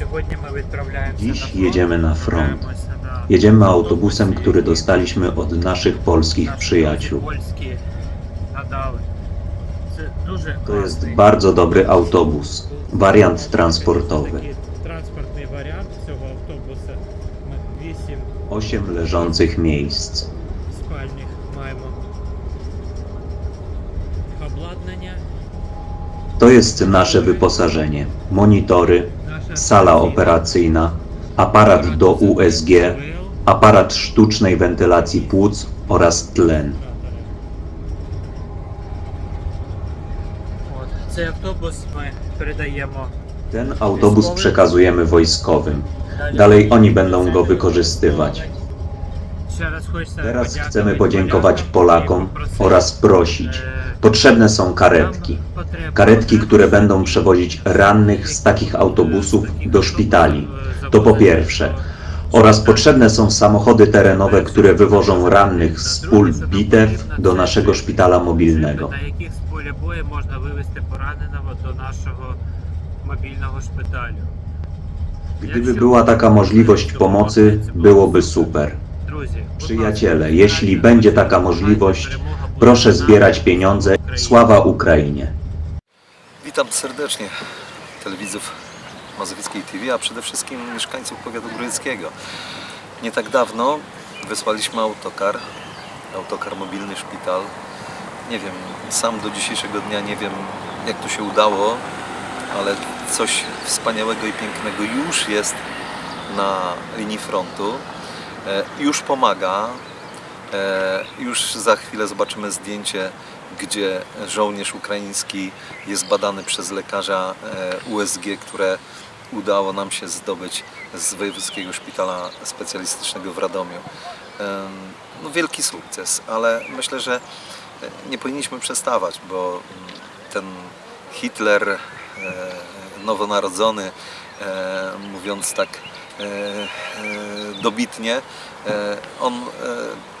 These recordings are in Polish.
Сьогодні ми відправляємося Dziś на фронт. jedziemy na front. Відправляємося на Jedziemy autobusem, który dostaliśmy od naszych polskich Наші przyjaciół. Польські надали. Це дуже To jest класний bardzo dobry autobus, wariant transportowy. Такий транспортний варіант цього автобуса. Ми вісім Osiem leżących miejsc. спальних маємо. Обладнання. To jest nasze wyposażenie. Monitory, Наша sala operacyjna, aparat do USG, aparat sztucznej wentylacji płuc oraz tlen. От. Цей автобус ми передаємо. Ten autobus przekazujemy wojskowym. Dalej oni będą go wykorzystywać. Ще раз хочеться Teraz подякувати chcemy podziękować Polakom попросити, oraz prosić. е, Potrzebne są karetki. нам потрібно- Karetki, które będą przewozić rannych z takich autobusów do szpitali. To po pierwsze. Oraz potrzebne są samochody terenowe, które wywożą rannych z pól bitew do naszego szpitala mobilnego. На яких з поля бою можна вивезти пораненого до нашого мобільного шпиталю. Gdyby była taka możliwość pomocy, byłoby super. Przyjaciele, jeśli będzie taka możliwość, proszę zbierać pieniądze. Sława Ukrainie. Witam serdecznie telewizów Mazowieckiej TV, a przede wszystkim mieszkańców powiatu grójeckiego. Nie tak dawno wysłaliśmy autokar, autokar mobilny szpital. Nie wiem, sam do dzisiejszego dnia nie wiem jak to się udało, ale coś wspaniałego i pięknego już jest na linii frontu. E, Już pomaga. E, Już za chwilę zobaczymy zdjęcie, gdzie żołnierz ukraiński jest badany przez lekarza e, USG, które udało nam się zdobyć z Wojewódzkiego Szpitala Specjalistycznego w Radomiu. No, wielki sukces, ale myślę, że nie powinniśmy przestawać, bo mm, ten Hitler nowonarodzony, mówiąc tak dobitnie, e, on e,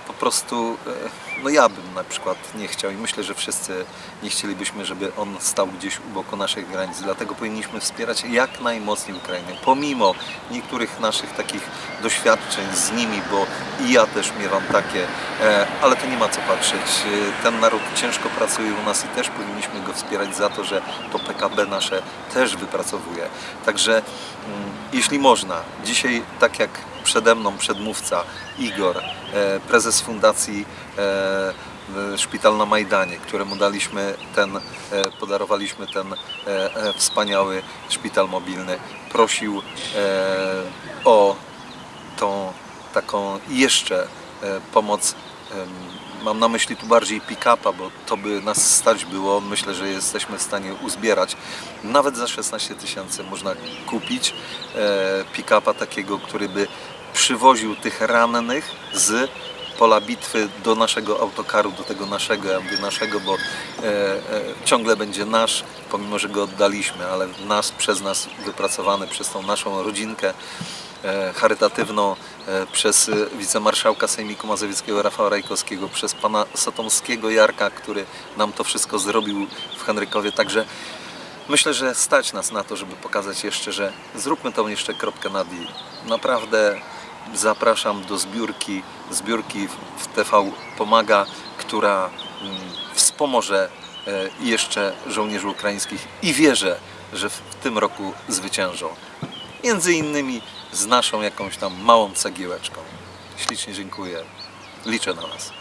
po prostu, e, no ja bym na przykład nie chciał i myślę, że wszyscy nie chcielibyśmy, żeby on stał gdzieś u boku naszych granic. Dlatego powinniśmy wspierać jak najmocniej Ukrainę, pomimo niektórych naszych takich doświadczeń z nimi, bo i ja też miewam takie, e, ale to nie ma co patrzeć. E, Ten naród ciężko pracuje u nas i też powinniśmy go wspierać za to, że to PKB nasze też wypracowuje. Także mm, jeśli można, dzisiaj tak jak przede mną przedmówca Igor, e, prezes fundacji e, Szpital na Majdanie, któremu daliśmy ten, e, podarowaliśmy ten wspaniały szpital mobilny, prosił o tą taką jeszcze pomoc. Mam na myśli tu bardziej pick-upa, bo to by nas stać było. Myślę, że jesteśmy w stanie uzbierać. Nawet za 16 tysięcy można kupić pick-upa takiego, który by przywoził tych rannych z pola bitwy do naszego autokaru, do tego naszego, ja mówię naszego, bo e, e, ciągle będzie nasz, pomimo że go oddaliśmy, ale nas, przez nas wypracowany, przez tą naszą rodzinkę e, charytatywną, e, przez wicemarszałka Sejmiku Mazowieckiego Rafała Rajkowskiego, przez pana Sotomskiego Jarka, który nam to wszystko zrobił w Henrykowie. Także myślę, że stać nas na to, żeby pokazać jeszcze, że zróbmy tą jeszcze kropkę nad i. Naprawdę zapraszam do zbiórki, zbiórki w TV Pomaga, która mm, wspomoże e, jeszcze żołnierzy ukraińskich i wierzę, że w tym roku zwyciężą. Między innymi z naszą jakąś tam małą cegiełeczką. Ślicznie dziękuję. Liczę na Was.